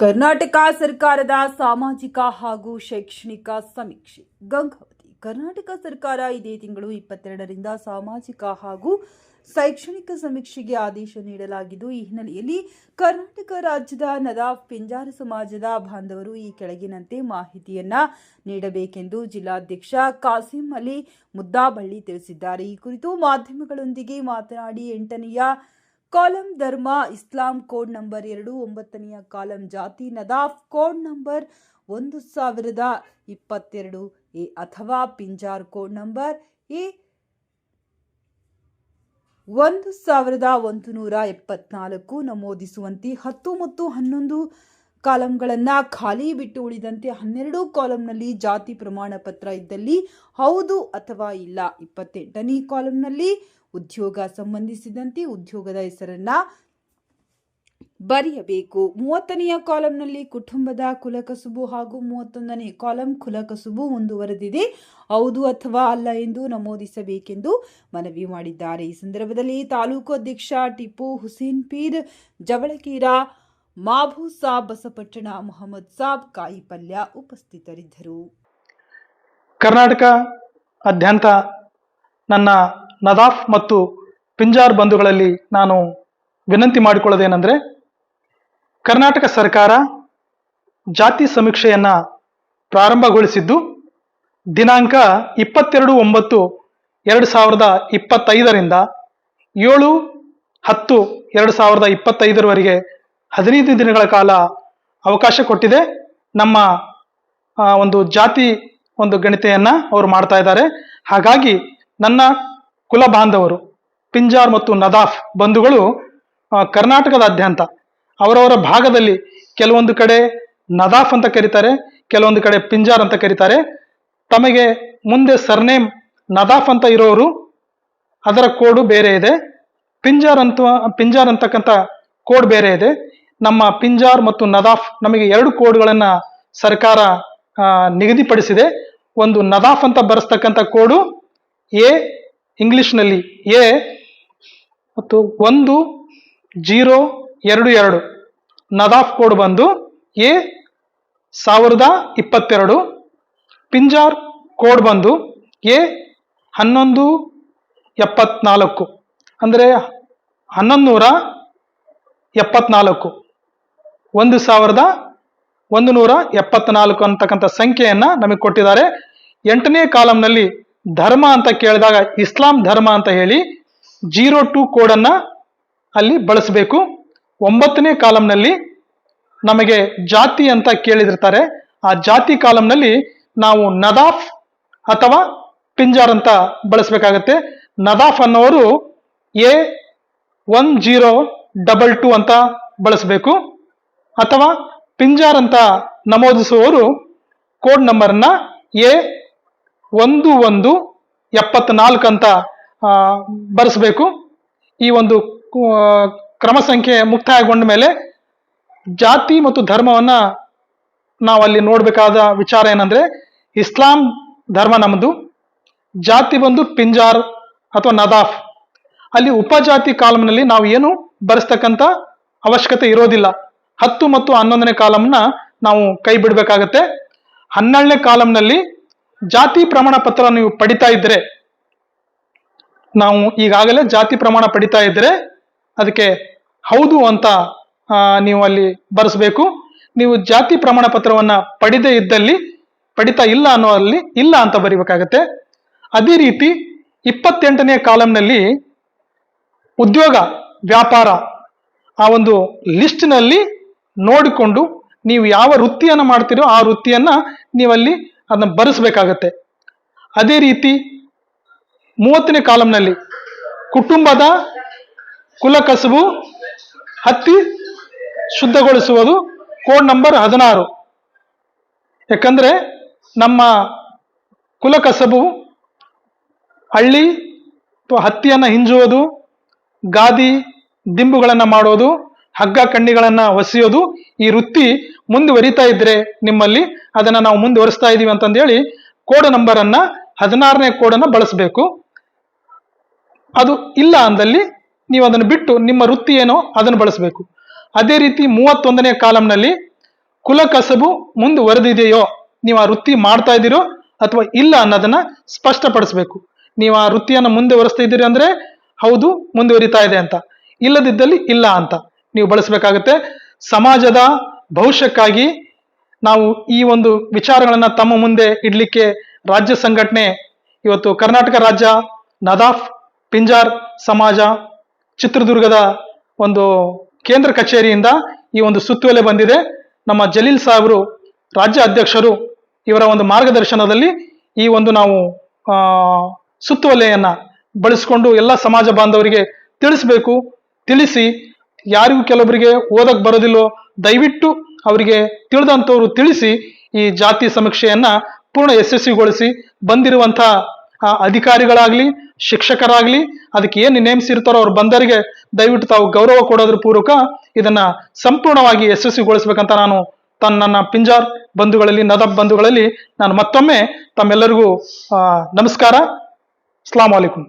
ಕರ್ನಾಟಕ ಸರ್ಕಾರದ ಸಾಮಾಜಿಕ ಹಾಗೂ ಶೈಕ್ಷಣಿಕ ಸಮೀಕ್ಷೆ. ಗಂಗಾವತಿ ಕರ್ನಾಟಕ ಸರ್ಕಾರ ಇದೇ ತಿಂಗಳು ಇಪ್ಪತ್ತೆರಡರಿಂದ ಸಾಮಾಜಿಕ ಹಾಗೂ ಶೈಕ್ಷಣಿಕ ಸಮೀಕ್ಷೆಗೆ ಆದೇಶ ನೀಡಲಾಗಿದ್ದು, ಈ ಹಿನ್ನೆಲೆಯಲ್ಲಿ ಕರ್ನಾಟಕ ರಾಜ್ಯದ ನದಾಫ್ ಪಿಂಜಾರ ಸಮಾಜದ ಬಾಂಧವರು ಈ ಕೆಳಗಿನಂತೆ ಮಾಹಿತಿಯನ್ನ ನೀಡಬೇಕೆಂದು ಜಿಲ್ಲಾಧ್ಯಕ್ಷ ಕಾಸಿಂ ಅಲಿ ಮುದ್ದಾಬಳ್ಳಿ ತಿಳಿಸಿದ್ದಾರೆ. ಈ ಕುರಿತು ಮಾಧ್ಯಮಗಳೊಂದಿಗೆ ಮಾತನಾಡಿ, ಎಂಟನೆಯ ಕಾಲಂ ಧರ್ಮ ಇಸ್ಲಾಂ ಕೋಡ್ ನಂಬರ್ ಎರಡು ಒಂಬತ್ತನೆಯ ಕಾಲಂ ಜಾತಿ ನದಾಫ್ ಕೋಡ್ ನಂಬರ್ ಒಂದು ಸಾವಿರದ ಇಪ್ಪತ್ತೆರಡು ಎ ಅಥವಾ ಪಿಂಜಾರ್ ಕೋಡ್ ನಂಬರ್ ಎ ಒಂದು ಸಾವಿರದ ಒಂದು ನೂರ ಎಪ್ಪತ್ನಾಲ್ಕು ನಮೂದಿಸುವಂತೆ ಹತ್ತು ಮತ್ತು ಹನ್ನೊಂದು ಕಾಲಂಗಳನ್ನು ಖಾಲಿ ಬಿಟ್ಟು ಉಳಿದಂತೆ ಹನ್ನೆರಡು ಕಾಲಂನಲ್ಲಿ ಜಾತಿ ಪ್ರಮಾಣ ಪತ್ರ ಇದ್ದಲ್ಲಿ ಹೌದು ಅಥವಾ ಇಲ್ಲ. ಇಪ್ಪತ್ತೆಂಟನೇ ಕಾಲಂನಲ್ಲಿ ಉದ್ಯೋಗ ಸಂಬಂಧಿಸಿದಂತೆ ಉದ್ಯೋಗದ ಹೆಸರನ್ನ ಬರೆಯಬೇಕು. ಮೂವತ್ತನೆಯ ಕಾಲಂನಲ್ಲಿ ಕುಟುಂಬದ ಕುಲಕಸುಬು ಹಾಗೂ ಮೂವತ್ತೊಂದನೇ ಕಾಲಂ ಕುಲಕಸುಬು ಮುಂದುವರೆದಿದೆ. ಹೌದು ಅಥವಾ ಅಲ್ಲ ಎಂದು ನಮೂದಿಸಬೇಕೆಂದು ಮನವಿ ಮಾಡಿದ್ದಾರೆ. ಈ ಸಂದರ್ಭದಲ್ಲಿ ತಾಲೂಕು ಅಧ್ಯಕ್ಷ ಟಿಪ್ಪು ಹುಸೇನ್ ಪೀರ್ ಜವಳಕೀರ ಮಾಭೂ ಸಾಬ್, ಬಸಪಟ್ಟಣ ಮೊಹಮ್ಮದ್ ಸಾಬ್, ಕಾಯಿಪಲ್ಯ ಉಪಸ್ಥಿತರಿದ್ದರು. ಕರ್ನಾಟಕ ಅದ್ಯಂತ ನನ್ನ ನದಾಫ್ ಮತ್ತು ಪಿಂಜಾರ್ ಬಂಧುಗಳಲ್ಲಿ ನಾನು ವಿನಂತಿ ಮಾಡಿಕೊಳ್ಳೋದೇನೆಂದರೆ, ಕರ್ನಾಟಕ ಸರ್ಕಾರ ಜಾತಿ ಸಮೀಕ್ಷೆಯನ್ನು ಪ್ರಾರಂಭಗೊಳಿಸಿದ್ದು, ದಿನಾಂಕ ಇಪ್ಪತ್ತೆರಡು ಒಂಬತ್ತು ಎರಡು ಸಾವಿರದ ಇಪ್ಪತ್ತೈದರಿಂದ ಏಳು ಹತ್ತು ಎರಡು ಸಾವಿರದ ಇಪ್ಪತ್ತೈದರವರೆಗೆ ಹದಿನೈದು ದಿನಗಳ ಕಾಲ ಅವಕಾಶ ಕೊಟ್ಟಿದೆ. ನಮ್ಮ ಒಂದು ಜಾತಿ ಒಂದು ಗಣಿತೆಯನ್ನ ಅವರು ಮಾಡ್ತಾ ಇದ್ದಾರೆ. ಹಾಗಾಗಿ ನನ್ನ ಕುಲ ಬಾಂಧವರು, ಪಿಂಜಾರ್ ಮತ್ತು ನದಾಫ್ ಬಂಧುಗಳು ಕರ್ನಾಟಕದಾದ್ಯಂತ ಅವರವರ ಭಾಗದಲ್ಲಿ ಕೆಲವೊಂದು ಕಡೆ ನದಾಫ್ ಅಂತ ಕರೀತಾರೆ, ಕೆಲವೊಂದು ಕಡೆ ಪಿಂಜಾರ್ ಅಂತ ಕರೀತಾರೆ. ತಮಗೆ ಮುಂದೆ ಸರ್ನೇಮ್ ನದಾಫ್ ಅಂತ ಇರೋರು, ಅದರ ಕೋಡು ಬೇರೆ ಇದೆ. ಪಿಂಜಾರ್ ಅಂತ, ಪಿಂಜಾರ್ ಅಂತಕ್ಕಂಥ ಕೋಡ್ ಬೇರೆ ಇದೆ. ನಮ್ಮ ಪಿಂಜಾರ್ ಮತ್ತು ನದಾಫ್ ನಮಗೆ ಎರಡು ಕೋಡ್ಗಳನ್ನು ಸರ್ಕಾರ ನಿಗದಿಪಡಿಸಿದೆ. ಒಂದು ನದಾಫ್ ಅಂತ ಬರೆಸ್ತಕ್ಕಂಥ ಕೋಡು, ಎ ಇಂಗ್ಲಿಷ್ನಲ್ಲಿ ಎ ಮತ್ತು ಒಂದು, ಜೀರೋ, ಎರಡು ಎರಡು. ನದಾಫ್ ಕೋಡ್ ಬಂದು ಎ ಸಾವಿರದ ಇಪ್ಪತ್ತೆರಡು. ಪಿಂಜಾರ್ ಕೋಡ್ ಬಂದು ಎ ಹನ್ನೊಂದು ಎಪ್ಪತ್ನಾಲ್ಕು. ಅಂದರೆ ಹನ್ನೊಂದು ನೂರ ಎಪ್ಪತ್ನಾಲ್ಕು. ಒಂದು ಸಾವಿರದ ಒಂದು ನೂರ ಎಪ್ಪತ್ನಾಲ್ಕು ಅಂತಕ್ಕಂಥ ಸಂಖ್ಯೆಯನ್ನು ನಮಗೆ ಕೊಟ್ಟಿದ್ದಾರೆ. ಎಂಟನೇ ಕಾಲಂನಲ್ಲಿ ಧರ್ಮ ಅಂತ ಕೇಳಿದಾಗ ಇಸ್ಲಾಂ ಧರ್ಮ ಅಂತ ಹೇಳಿ ಜೀರೋ ಟು ಕೋಡನ್ನ ಅಲ್ಲಿ ಬಳಸಬೇಕು. ಒಂಬತ್ತನೇ ಕಾಲಂನಲ್ಲಿ ನಮಗೆ ಜಾತಿ ಅಂತ ಕೇಳಿದಿರ್ತಾರೆ. ಆ ಜಾತಿ ಕಾಲಂನಲ್ಲಿ ನಾವು ನದಾಫ್ ಅಥವಾ ಪಿಂಜಾರ್ ಅಂತ ಬಳಸಬೇಕಾಗತ್ತೆ. ನದಾಫ್ ಅನ್ನೋರು A one zero double two ಅಂತ ಬಳಸಬೇಕು. ಅಥವಾ ಪಿಂಜಾರ್ ಅಂತ ನಮೂದಿಸುವವರು ಕೋಡ್ ನಂಬರ್ನ ಎ ಒಂದು ಒಂದು ಎಪ್ಪತ್ನಾಲ್ಕು ಅಂತ ಬರೆಸಬೇಕು. ಈ ಒಂದು ಕ್ರಮ ಸಂಖ್ಯೆ ಮುಕ್ತಾಯಗೊಂಡ ಮೇಲೆ ಜಾತಿ ಮತ್ತು ಧರ್ಮವನ್ನ ನಾವು ಅಲ್ಲಿ ನೋಡಬೇಕಾದ ವಿಚಾರ ಏನಂದ್ರೆ, ಇಸ್ಲಾಂ ಧರ್ಮ ನಮ್ಮದು ಜಾತಿ ಬಂದು ಪಿಂಜಾರ್ ಅಥವಾ ನದಾಫ್. ಅಲ್ಲಿ ಉಪಜಾತಿ ಕಾಲಂನಲ್ಲಿ ನಾವು ಏನು ಬರೆಸ್ತಕ್ಕಂಥ ಅವಶ್ಯಕತೆ ಇರೋದಿಲ್ಲ. ಹತ್ತು ಮತ್ತು ಹನ್ನೊಂದನೇ ಕಾಲಂನ ನಾವು ಕೈ ಬಿಡಬೇಕಾಗತ್ತೆ. ಹನ್ನೆರಡನೇ ಕಾಲಂನಲ್ಲಿ ಜಾತಿ ಪ್ರಮಾಣ ಪತ್ರ ನೀವು ಪಡಿತಾ ಇದ್ರೆ, ನಾವು ಈಗಾಗಲೇ ಜಾತಿ ಪ್ರಮಾಣ ಪಡಿತಾ ಇದ್ರೆ ಅದಕ್ಕೆ ಹೌದು ಅಂತ ನೀವು ಅಲ್ಲಿ ಬರೆಸಬೇಕು. ನೀವು ಜಾತಿ ಪ್ರಮಾಣ ಪತ್ರವನ್ನ ಪಡಿದೇ ಇದ್ದಲ್ಲಿ, ಪಡಿತಾ ಇಲ್ಲ ಅನ್ನೋ ಅಲ್ಲಿ ಇಲ್ಲ ಅಂತ ಬರಿಬೇಕಾಗತ್ತೆ. ಅದೇ ರೀತಿ ಇಪ್ಪತ್ತೆಂಟನೇ ಕಾಲಂನಲ್ಲಿ ಉದ್ಯೋಗ, ವ್ಯಾಪಾರ ಆ ಒಂದು ಲಿಸ್ಟ್ನಲ್ಲಿ ನೋಡಿಕೊಂಡು ನೀವು ಯಾವ ವೃತ್ತಿಯನ್ನು ಮಾಡ್ತೀರೋ ಆ ವೃತ್ತಿಯನ್ನ ನೀವಲ್ಲಿ ಅದನ್ನ ಬರೆಸಬೇಕಾಗತ್ತೆ. ಅದೇ ರೀತಿ ಮೂವತ್ತನೇ ಕಾಲಂನಲ್ಲಿ ಕುಟುಂಬದ ಕುಲಕಸುಬು ಹತ್ತಿ ಶುದ್ಧಗೊಳಿಸುವುದು ಕೋಡ್ ನಂಬರ್ ಹದಿನಾರು. ಯಾಕಂದ್ರೆ ನಮ್ಮ ಕುಲಕಸಬು ಹಳ್ಳಿ ಅಥವಾ ಹತ್ತಿಯನ್ನು ಹಿಂಜುವುದು, ಗಾದಿ ದಿಂಬುಗಳನ್ನು ಮಾಡೋದು, ಹಗ್ಗ ಕಣ್ಣಿಗಳನ್ನು ಒಸೆಯೋದು ಈ ವೃತ್ತಿ ಮುಂದುವರಿತಾ ಇದ್ದರೆ ನಿಮ್ಮಲ್ಲಿ ಅದನ್ನ ನಾವು ಮುಂದುವರಿಸ್ತಾ ಇದೀವಿ ಅಂತಂದೇಳಿ ಕೋಡ್ ನಂಬರ್ ಅನ್ನ ಹದಿನಾರನೇ ಕೋಡನ್ನು ಬಳಸಬೇಕು. ಅದು ಇಲ್ಲ ಅಂದಲ್ಲಿ ನೀವು ಅದನ್ನು ಬಿಟ್ಟು ನಿಮ್ಮ ವೃತ್ತಿ ಏನೋ ಅದನ್ನು ಬಳಸಬೇಕು. ಅದೇ ರೀತಿ ಮೂವತ್ತೊಂದನೇ ಕಾಲಂನಲ್ಲಿ ಕುಲ ಕಸಬು ಮುಂದುವರೆದಿದೆಯೋ ನೀವು ಆ ವೃತ್ತಿ ಮಾಡ್ತಾ ಇದ್ದೀರೋ ಅಥವಾ ಇಲ್ಲ ಅನ್ನೋದನ್ನ ಸ್ಪಷ್ಟಪಡಿಸ್ಬೇಕು. ನೀವು ಆ ವೃತ್ತಿಯನ್ನು ಮುಂದುವರಿಸ್ತಾ ಇದ್ದೀರಿ ಅಂದ್ರೆ ಹೌದು ಮುಂದುವರಿತಾ ಇದೆ ಅಂತ. ಇಲ್ಲದಿದ್ದಲ್ಲಿ ಇಲ್ಲ ಅಂತ. ನೀವು ಬಳಸಬೇಕಾಗುತ್ತೆ. ಸಮಾಜದ ಭವಿಷ್ಯಕ್ಕಾಗಿ ನಾವು ಈ ಒಂದು ವಿಚಾರಗಳನ್ನ ತಮ್ಮ ಮುಂದೆ ಇಡ್ಲಿಕ್ಕೆ ರಾಜ್ಯ ಸಂಘಟನೆ, ಇವತ್ತು ಕರ್ನಾಟಕ ರಾಜ್ಯ ನದಾಫ್ ಪಿಂಜಾರ್ ಸಮಾಜ ಚಿತ್ರದುರ್ಗದ ಒಂದು ಕೇಂದ್ರ ಕಚೇರಿಯಿಂದ ಈ ಒಂದು ಸುತ್ತೋಲೆ ಬಂದಿದೆ. ನಮ್ಮ ಜಲೀಲ್ ಸಾಹೇಬರು, ರಾಜ್ಯ ಅಧ್ಯಕ್ಷರು ಇವರ ಒಂದು ಮಾರ್ಗದರ್ಶನದಲ್ಲಿ ಈ ಒಂದು ನಾವು ಸುತ್ತೋಲೆಯನ್ನ ಬಳಸಿಕೊಂಡು ಎಲ್ಲ ಸಮಾಜ ಬಾಂಧವರಿಗೆ ತಿಳಿಸ್ಬೇಕು. ತಿಳಿಸಿ ಯಾರಿಗೂ ಕೆಲವರಿಗೆ ಓದಕ್ ಬರೋದಿಲ್ಲೋ, ದಯವಿಟ್ಟು ಅವರಿಗೆ ತಿಳಿದಂಥವ್ರು ತಿಳಿಸಿ ಈ ಜಾತಿ ಸಮೀಕ್ಷೆಯನ್ನ ಪೂರ್ಣ ಯಶಸ್ವಿಗೊಳಿಸಿ ಬಂದಿರುವಂತ ಆ, ಅಧಿಕಾರಿಗಳಾಗ್ಲಿ ಶಿಕ್ಷಕರಾಗ್ಲಿ ಅದಕ್ಕೆ ಏನು ನೇಮಿಸಿರ್ತಾರೋ ಅವ್ರು ಬಂದರಿಗೆ ದಯವಿಟ್ಟು ತಾವು ಗೌರವ ಕೊಡೋದ್ರ ಪೂರ್ವಕ ಇದನ್ನ ಸಂಪೂರ್ಣವಾಗಿ ಯಶಸ್ವಿಗೊಳಿಸ್ಬೇಕಂತ ನಾನು ತನ್ನ ನನ್ನ ಪಿಂಜಾರ್ ಬಂಧುಗಳಲ್ಲಿ ನದಬ್ ಬಂಧುಗಳಲ್ಲಿ ನಾನು ಮತ್ತೊಮ್ಮೆ ತಮ್ಮೆಲ್ಲರಿಗೂ ನಮಸ್ಕಾರ. ಅಸ್ಲಾಂ ವಾಲೇಕುಂ